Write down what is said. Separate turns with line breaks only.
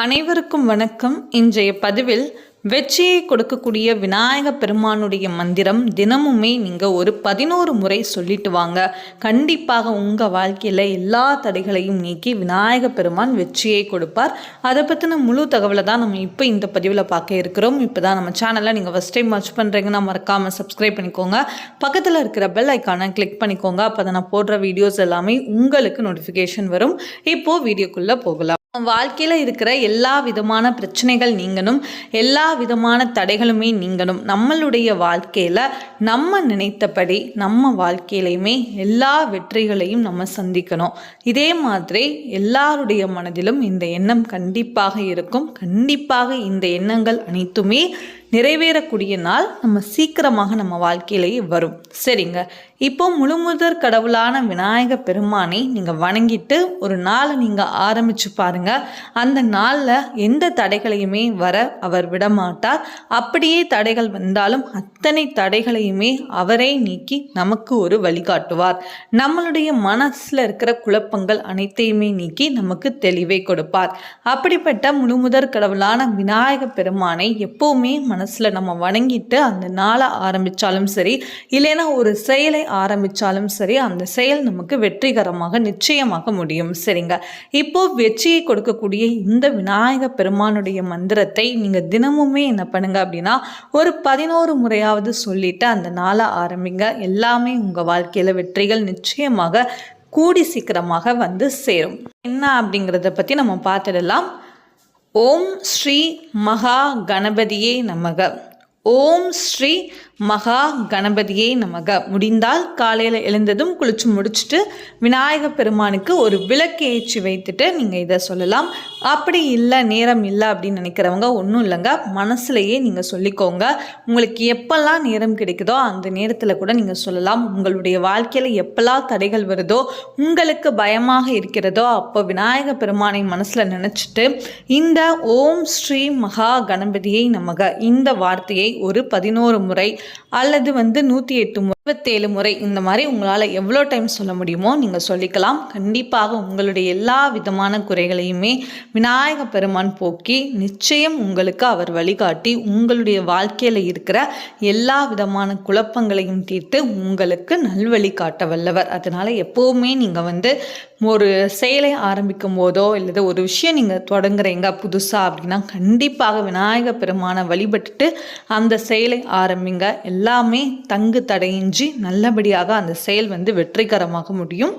அனைவருக்கும் வணக்கம். இன்றைய பதிவில் வெற்றியை கொடுக்கக்கூடிய விநாயக பெருமானுடைய மந்திரம் தினமுமே நீங்கள் ஒரு பதினோரு முறை சொல்லிட்டு வாங்க. கண்டிப்பாக உங்கள் வாழ்க்கையில் எல்லா தடைகளையும் நீக்கி விநாயக பெருமான் வெற்றியை கொடுப்பார். அதை பற்றின முழு தகவலை தான் நம்ம இப்போ இந்த பதிவில் பார்க்க இருக்கிறோம். இப்போ தான் நம்ம சேனலை நீங்கள் ஃபஸ்ட் டைம் வாட்ச் பண்ணுறீங்கன்னா மறக்காமல் சப்ஸ்கிரைப் பண்ணிக்கோங்க. பக்கத்தில் இருக்கிற பெல் ஐக்கானை கிளிக் பண்ணிக்கோங்க. அப்போ நான் போடுற வீடியோஸ் எல்லாமே உங்களுக்கு நோட்டிஃபிகேஷன் வரும். இப்போது வீடியோக்குள்ளே போகலாம். வாழ்க்கையில் இருக்கிற எல்லா விதமான பிரச்சனைகள் நீங்கணும். எல்லா விதமான தடைகளுமே நீங்கணும். நம்மளுடைய வாழ்க்கையில் நம்ம நினைத்தபடி நம்ம வாழ்க்கையிலையுமே எல்லா வெற்றிகளையும் நம்ம சந்திக்கணும். இதே மாதிரி எல்லாருடைய மனதிலும் இந்த எண்ணம் கண்டிப்பாக இருக்கும். கண்டிப்பாக இந்த எண்ணங்கள் அனைத்துமே நிறைவேறக்கூடிய நாள் நம்ம சீக்கிரமாக நம்ம வாழ்க்கையிலேயே வரும். சரிங்க. இப்போ முழுமுதற் கடவுளான விநாயக பெருமானை நீங்கள் வணங்கிட்டு ஒரு நாளை நீங்கள் ஆரம்பித்து பாருங்கள் அந்த நாளில் எந்த தடைகளையுமே வர அவர் விடமாட்டார். அப்படியே தடைகள் வந்தாலும் அத்தனை தடைகளையுமே அவரே நீக்கி நமக்கு ஒரு வழிகாட்டுவார். நம்மளுடைய மனசில் இருக்கிற குழப்பங்கள் அனைத்தையுமே நீக்கி நமக்கு தெளிவை கொடுப்பார். அப்படிப்பட்ட முழுமுதற் கடவுளான விநாயக பெருமானை எப்போவுமே மன மனசில் நம்ம வணங்கிட்டு அந்த நாளை ஆரம்பித்தாலும் சரி இல்லைன்னா ஒரு செயலை ஆரம்பித்தாலும் சரி அந்த செயல் நமக்கு வெற்றிகரமாக நிச்சயமாக முடியும். சரிங்க. இப்போ வெற்றியை கொடுக்கக்கூடிய இந்த விநாயக பெருமானுடைய மந்திரத்தை நீங்கள் தினமுமே என்ன பண்ணுங்க அப்படின்னா ஒரு பதினோரு முறையாவது சொல்லிட்டு அந்த நாளை ஆரம்பிங்க. எல்லாமே உங்கள் வாழ்க்கையில் வெற்றிகள் நிச்சயமாக கூடி சீக்கிரமாக வந்து சேரும். என்ன அப்படிங்கிறத பற்றி நம்ம பார்த்துடலாம். ஓம் ஸ்ரீ மகா கணபதியே நமக. ஓம் ஸ்ரீ மகா கணபதியே நமக. முடிந்தால் காலையில் எழுந்ததும் குளிச்சு முடிச்சுட்டு விநாயக பெருமானுக்கு ஒரு விளக்கு ஏற்றி வைத்துட்டு நீங்கள் இதை சொல்லலாம். அப்படி இல்லை நேரம் இல்லை அப்படின்னு நினைக்கிறவங்க ஒன்றும் இல்லைங்க. மனசுலையே நீங்கள் சொல்லிக்கோங்க. உங்களுக்கு எப்பெல்லாம் நேரம் கிடைக்குதோ அந்த நேரத்தில் கூட நீங்கள் சொல்லலாம். உங்களுடைய வாழ்க்கையில் எப்பெல்லாம் தடைகள் வருதோ உங்களுக்கு பயமாக இருக்கிறதோ அப்போ விநாயக பெருமானை மனசில் நினச்சிட்டு இந்த ஓம் ஸ்ரீ மகா கணபதியை நமக. இந்த வார்த்தையை ஒரு பதினோரு முறை அல்லது வந்து நூற்றி எட்டு முறை இருபத்தேழு முறை இந்த மாதிரி உங்களால் எவ்வளோ டைம் சொல்ல முடியுமோ நீங்கள் சொல்லிக்கலாம். கண்டிப்பாக உங்களுடைய எல்லா விதமான குறைகளையுமே விநாயக பெருமான் போக்கி நிச்சயம் உங்களுக்கு அவர் வழிகாட்டி உங்களுடைய வாழ்க்கையில் இருக்கிற எல்லா விதமான குழப்பங்களையும் தீர்த்து உங்களுக்கு நல்வழி காட்ட வல்லவர். அதனால் எப்போவுமே நீங்கள் வந்து ஒரு செயலை ஆரம்பிக்கும் போதோ இல்லது ஒரு விஷயம் நீங்கள் தொடங்குறீங்க புதுசாக அப்படின்னா கண்டிப்பாக விநாயக பெருமானை வழிபட்டுட்டு அந்த செயலை ஆரம்பிங்க. எல்லாமே தங்கு தடையின் தடையின்றி நல்லபடியாக அந்த செயல் வந்து வெற்றிகரமாக முடியும்.